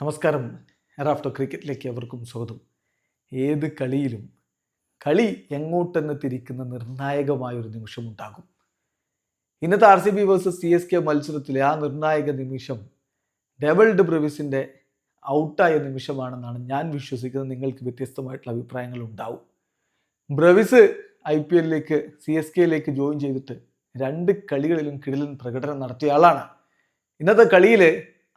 നമസ്കാരം. എറാഫ്റ്റർ ക്രിക്കറ്റിലേക്ക് അവർക്കും സ്വാഗതം. ഏത് കളിയിലും കളി എങ്ങോട്ടെന്ന് തിരിക്കുന്ന നിർണായകമായൊരു നിമിഷമുണ്ടാകും. ഇന്നത്തെ R C B versus C S K മത്സരത്തിലെ ആ നിർണായക നിമിഷം ഡെവൽഡ് ബ്രവിസിന്റെ ഔട്ടായ നിമിഷമാണെന്നാണ് ഞാൻ വിശ്വസിക്കുന്നത്. നിങ്ങൾക്ക് വ്യത്യസ്തമായിട്ടുള്ള അഭിപ്രായങ്ങൾ ഉണ്ടാവും. ബ്രവിസ് ഐ പി എല്ലിലേക്ക് സി എസ് കെയിലേക്ക് ജോയിൻ ചെയ്തിട്ട് രണ്ട് കളികളിലും കിടിലൻ പ്രകടനം നടത്തിയ ആളാണ്. ഇന്നത്തെ കളിയിൽ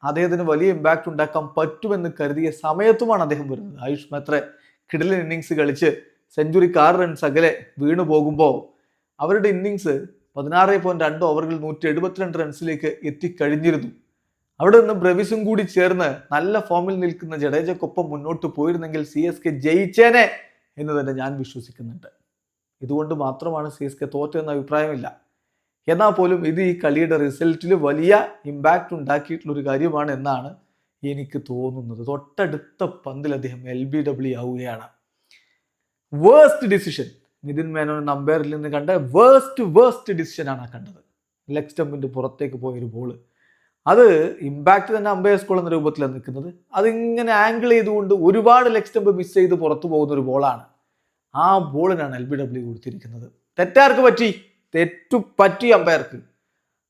അദ്ദേഹത്തിന് വലിയ ഇമ്പാക്റ്റ് ഉണ്ടാക്കാൻ പറ്റുമെന്ന് കരുതിയ സമയത്തുമാണ് അദ്ദേഹം വരുന്നത്. ആയുഷ് മെത്ര കിടിലൻ ഇന്നിങ്സ് കളിച്ച് സെഞ്ചുറിക്ക് ആറ് റൺസ് അകലെ വീണു പോകുമ്പോൾ അവരുടെ ഇന്നിങ്സ് പതിനാറ് പോയിന്റ് രണ്ട് ഓവറിൽ നൂറ്റി എഴുപത്തിരണ്ട് റൺസിലേക്ക് എത്തിക്കഴിഞ്ഞിരുന്നു. അവിടെ നിന്ന് ബ്രവിസും കൂടി ചേർന്ന് നല്ല ഫോമിൽ നിൽക്കുന്ന ജഡേജക്കൊപ്പം മുന്നോട്ട് പോയിരുന്നെങ്കിൽ സി എസ് കെ ജയിച്ചേനെ എന്ന് തന്നെ ഞാൻ വിശ്വസിക്കുന്നുണ്ട്. ഇതുകൊണ്ട് മാത്രമാണ് സി എസ് കെ തോറ്റെന്ന അഭിപ്രായമില്ല. എന്നാൽ പോലും ഇത് ഈ കളിയുടെ റിസൾട്ടിൽ വലിയ ഇമ്പാക്റ്റ് ഉണ്ടാക്കിയിട്ടുള്ള ഒരു കാര്യമാണ് എന്നാണ് എനിക്ക് തോന്നുന്നത്. തൊട്ടടുത്ത പന്തിൽ അദ്ദേഹം എൽ ബി ഡബ്ല്യു ആവുകയാണ്. വേഴ്സ്റ്റ് ഡിസിഷൻ നിതിൻ മേനോൻ അമ്പയറിൽ നിന്ന് കണ്ട വേഴ്സ്റ്റ് വേഴ്സ്റ്റ് ആണ് കണ്ടത്. ലെഗ് സ്റ്റമ്പിന്റെ പുറത്തേക്ക് പോയൊരു ബോൾ അത് ഇമ്പാക്റ്റ് തന്നെ അമ്പയർ സ്കോൾ എന്ന രൂപത്തിലാണ് നിൽക്കുന്നത്. അതിങ്ങനെ ആംഗിൾ ചെയ്തുകൊണ്ട് ഒരുപാട് ലെഗ് സ്റ്റമ്പ് മിസ് ചെയ്ത് പുറത്തു പോകുന്ന ഒരു ബോളാണ് ആ ബോളിനാണ് എൽ ബി ഡബ്ല്യു കൊടുത്തിരിക്കുന്നത്. തെറ്റാർക്ക് പറ്റി? തെറ്റു പറ്റി അമ്പയർക്ക്.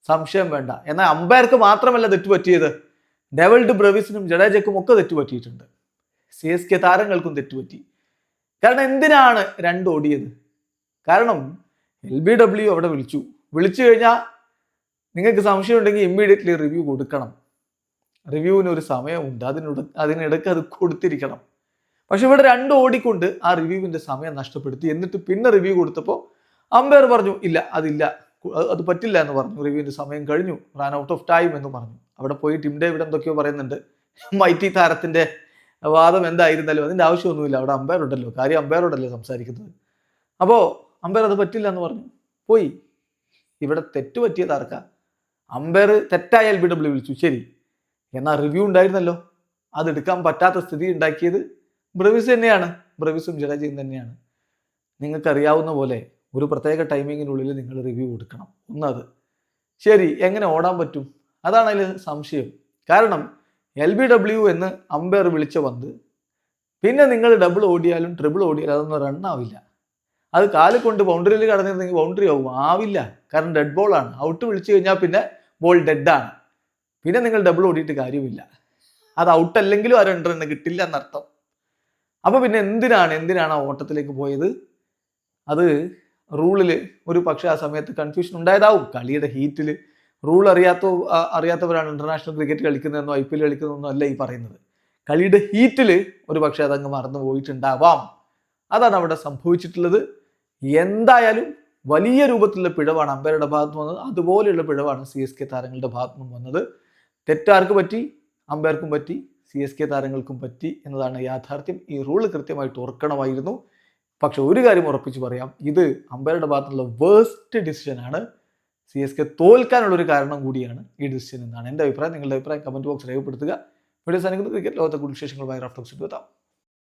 സംശയം വേണ്ട. എന്നാൽ അമ്പയർക്ക് മാത്രമല്ല തെറ്റ് പറ്റിയത്. ഡെവൽഡ് ബ്രവിസിനും ജഡേജയ്ക്കും ഒക്കെ തെറ്റ് പറ്റിയിട്ടുണ്ട്. സി എസ് കെ താരങ്ങൾക്കും തെറ്റുപറ്റി കാരണം എന്തിനാണ് രണ്ട് ഓടിയത്? കാരണം എൽ ബി ഡബ്ല്യു അവിടെ വിളിച്ചു. വിളിച്ചു കഴിഞ്ഞാൽ നിങ്ങൾക്ക് സംശയം ഉണ്ടെങ്കിൽ ഇമ്മീഡിയറ്റ്ലി റിവ്യൂ കൊടുക്കണം. റിവ്യൂവിന് ഒരു സമയമുണ്ട്. അതിനോട് അതിനിടയ്ക്ക് അത് കൊടുത്തിരിക്കണം. പക്ഷെ ഇവിടെ രണ്ട് ഓടിക്കൊണ്ട് ആ റിവ്യൂവിന്റെ സമയം നഷ്ടപ്പെടുത്തി. എന്നിട്ട് പിന്നെ റിവ്യൂ കൊടുത്തപ്പോൾ അമ്പയർ പറഞ്ഞു ഇല്ല അതില്ല. അത് പറ്റില്ല എന്ന് പറഞ്ഞു. റിവ്യൂവിന്റെ സമയം കഴിഞ്ഞു. റാൻ ഔട്ട് ഓഫ് ടൈം എന്ന് പറഞ്ഞു. അവിടെ പോയി ടിം ഡേവിഡ് എന്തൊക്കെയോ പറയുന്നുണ്ട്. മൈറ്റി താരത്തിന്റെ വാദം എന്തായിരുന്നാലും അതിന്റെ ആവശ്യമൊന്നുമില്ല. അവിടെ അമ്പയർ ഉണ്ടല്ലോ. കാര്യം അമ്പയറോടല്ലേ സംസാരിക്കുന്നത്. അപ്പോ അമ്പയർ അത് പറ്റില്ല എന്ന് പറഞ്ഞു. പോയി. ഇവിടെ തെറ്റ് പറ്റിയ താർക്ക അമ്പയർ തെറ്റായ എൽ ബി ഡബ്ല്യു വിളിച്ചു. ശരി. എന്നാ റിവ്യൂ ഉണ്ടായിരുന്നല്ലോ. അത് എടുക്കാൻ പറ്റാത്ത സ്ഥിതി ഉണ്ടാക്കിയത് ബ്രവിസ് തന്നെയാണ്. ബ്രവിസും ജഡേജയും തന്നെയാണ്. നിങ്ങൾക്കറിയാവുന്ന പോലെ ഒരു പ്രത്യേക ടൈമിങ്ങിനുള്ളിൽ നിങ്ങൾ റിവ്യൂ കൊടുക്കണം. ഒന്നത്. ശരി എങ്ങനെ ഓടാൻ പറ്റും? അതാണ് അതിൽ സംശയം. കാരണം എൽ ബി ഡബ്ല്യു എന്ന് അമ്പയർ വിളിച്ച പന്ത് പിന്നെ നിങ്ങൾ ഡബിൾ ഓടിയാലും ട്രിപ്പിൾ ഓടിയാലും അതൊന്നും റണ്ണാവില്ല അത് കാൽ കൊണ്ട് ബൗണ്ടറിയിൽ കടന്നിരുന്നെങ്കിൽ ബൗണ്ടറി ആവും. ആവില്ല. കാരണം ഡെഡ് ബോളാണ് ഔട്ട് വിളിച്ചു കഴിഞ്ഞാൽ പിന്നെ ബോൾ ഡെഡാണ് പിന്നെ നിങ്ങൾ ഡബിൾ ഓടിയിട്ട് കാര്യമില്ല. അത് ഔട്ട് അല്ലെങ്കിലും ആ രണ്ട് റണ്ണ് കിട്ടില്ല എന്നർത്ഥം. അപ്പോൾ പിന്നെ എന്തിനാണ് എന്തിനാണ് ആ ഓട്ടത്തിലേക്ക് പോയത്? അത് റൂളിൽ ഒരു പക്ഷേ ആ സമയത്ത് കൺഫ്യൂഷൻ ഉണ്ടായതാവും. കളിയുടെ ഹീറ്റിൽ റൂൾ അറിയാത്ത അറിയാത്തവരാണ് ഇന്റർനാഷണൽ ക്രിക്കറ്റ് കളിക്കുന്നതെന്നോ ഐ പി എൽ കളിക്കുന്നതെന്നോ അല്ല ഈ പറയുന്നത്. കളിയുടെ ഹീറ്റിൽ ഒരു പക്ഷേ അതങ്ങ് മറന്നു പോയിട്ടുണ്ടാവാം. അതാണ് അവിടെ സംഭവിച്ചിട്ടുള്ളത്. എന്തായാലും വലിയ രൂപത്തിലുള്ള പിഴവാണ് അമ്പയറുടെ ഭാഗത്ത് വന്നത്. അതുപോലെയുള്ള പിഴവാണ് സി എസ് കെ താരങ്ങളുടെ ഭാഗത്തു നിന്നും വന്നത്. തെറ്റാർക്ക് പറ്റി? അമ്പയർക്കും പറ്റി. സി എസ് കെ താരങ്ങൾക്കും പറ്റി എന്നതാണ് യാഥാർത്ഥ്യം. ഈ റൂൾ കൃത്യമായിട്ട് ഓർക്കണമായിരുന്നു. പക്ഷെ ഒരു കാര്യം ഉറപ്പിച്ച് പറയാം. ഇത് അമ്പയറുടെ ഭാഗത്തുള്ള വേസ്റ്റ് ഡിസിഷനാണ് സി എസ് കെ തോൽക്കാനുള്ളൊരു കാരണം കൂടിയാണ് ഈ ഡിസിഷൻ എന്നാണ്. എന്റെ അഭിപ്രായം നിങ്ങളുടെ അഭിപ്രായം കമന്റ് ബോക്സ് രേഖപ്പെടുത്തുക. വീഡിയോ സാധനങ്ങൾ ക്രിക്കറ്റ് ലോകത്തെ കൂടുതൽ വിശേഷങ്ങളുമായി റഫ്റ്റോക്സ് എത്താം.